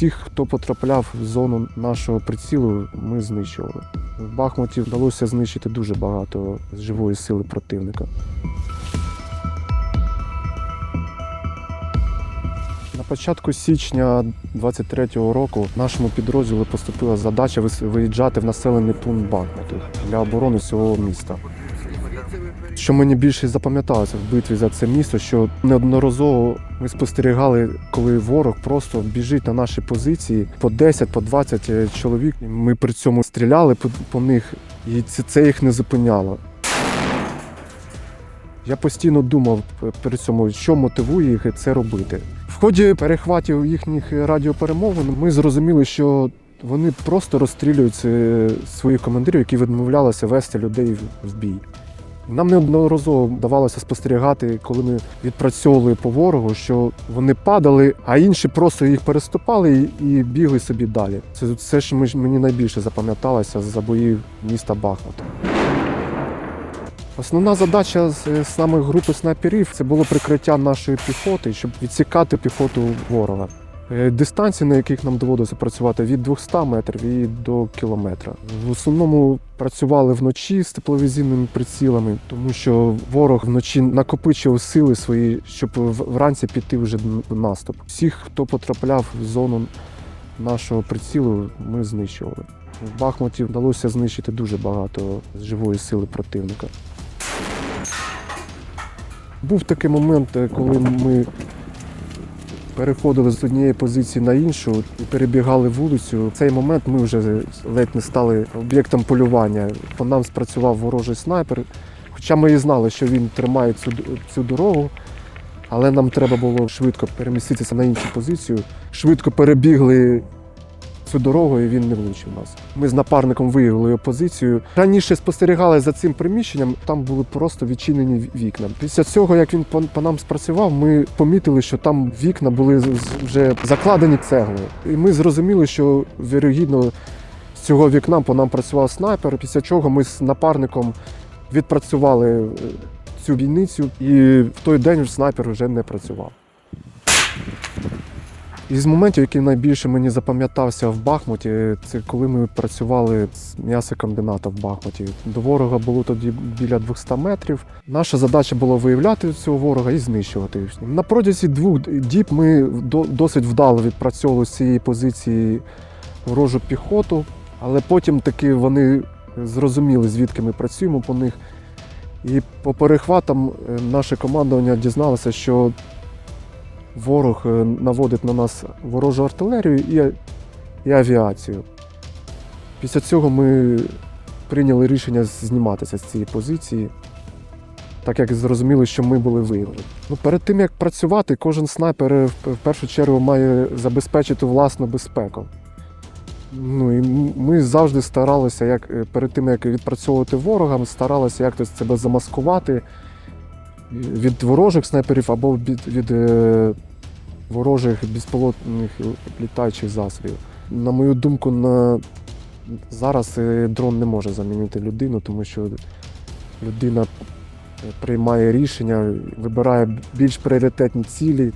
Всіх, хто потрапляв в зону нашого прицілу, ми знищували. В Бахмуті вдалося знищити дуже багато живої сили противника. На початку січня 23-го року нашому підрозділу поступила задача виїжджати в населений пункт Бахмуту для оборони цього міста. Що мені більше запам'яталося в битві за це місто, що неодноразово ми спостерігали, коли ворог просто біжить на наші позиції по 10, по 20 чоловік. Ми при цьому стріляли по, них, і це, їх не зупиняло. Я постійно думав при цьому, що мотивує їх це робити. В ході перехватів їхніх радіоперемовин ми зрозуміли, що вони просто розстрілюють е, своїх командирів, які відмовлялися вести людей в бій. Нам неодноразово вдавалося спостерігати, коли ми відпрацьовували по ворогу, що вони падали, а інші просто їх переступали і, бігли собі далі. Це все ж мені найбільше запам'яталося за боїв міста Бахмута. Основна задача з- саме групи снайперів це було прикриття нашої піхоти, щоб відсікати піхоту ворога. Е, Дистанції, на яких нам доводилося працювати від 200 метрів і до кілометра. В основному працювали вночі з тепловізійними прицілами, тому що ворог вночі накопичував сили свої, щоб вранці піти вже в наступ. Всіх, хто потрапляв в зону нашого прицілу, ми знищували. В Бахмуті вдалося знищити дуже багато живої сили противника. Був такий момент, е, коли ми переходили з однієї позиції на іншу і перебігали вулицю. В цей момент ми вже ледь не стали об'єктом полювання. По нам спрацював ворожий снайпер. Хоча ми і знали, що він тримає цю, цю дорогу, але нам треба було швидко переміститися на іншу позицію. Швидко перебігли цю дорогу, і він не влучив нас. Ми з напарником виявили його позицію. Раніше спостерігали за цим приміщенням, там були просто відчинені вікна. Після цього, як він по, нам спрацював, ми помітили, що там вікна були вже закладені цеглою. І ми зрозуміли, що вірогідно з цього вікна по нам працював снайпер. Після чого ми з напарником відпрацювали е, цю бійницю, і в той день снайпер вже не працював. Із моментів, який найбільше мені запам'ятався в Бахмуті, це коли ми працювали з м'ясокомбіната в Бахмуті. До ворога було тоді біля 200 метрів. Наша задача була виявляти цього ворога і знищувати. На протязі двох діб ми досить вдало відпрацьовували з цієї позиції ворожу піхоту, але потім таки вони зрозуміли, звідки ми працюємо по них. І по перехватам е, наше командування дізналося, що ворог е, наводить на нас ворожу артилерію і, і авіацію. Після цього ми прийняли рішення зніматися з цієї позиції, так як зрозуміли, що ми були виявлені. Ну, перед тим як працювати, кожен снайпер е, в першу чергу має забезпечити власну безпеку. Ну і ми завжди старалися, як е, перед тим як відпрацьовувати ворога, ми старалися якось себе замаскувати від ворожих снайперів або від, від е, ворожих безпілотних літаючих засобів. На мою думку, на зараз е, дрон не може замінити людину, тому що людина е, приймає рішення, вибирає більш пріоритетні цілі.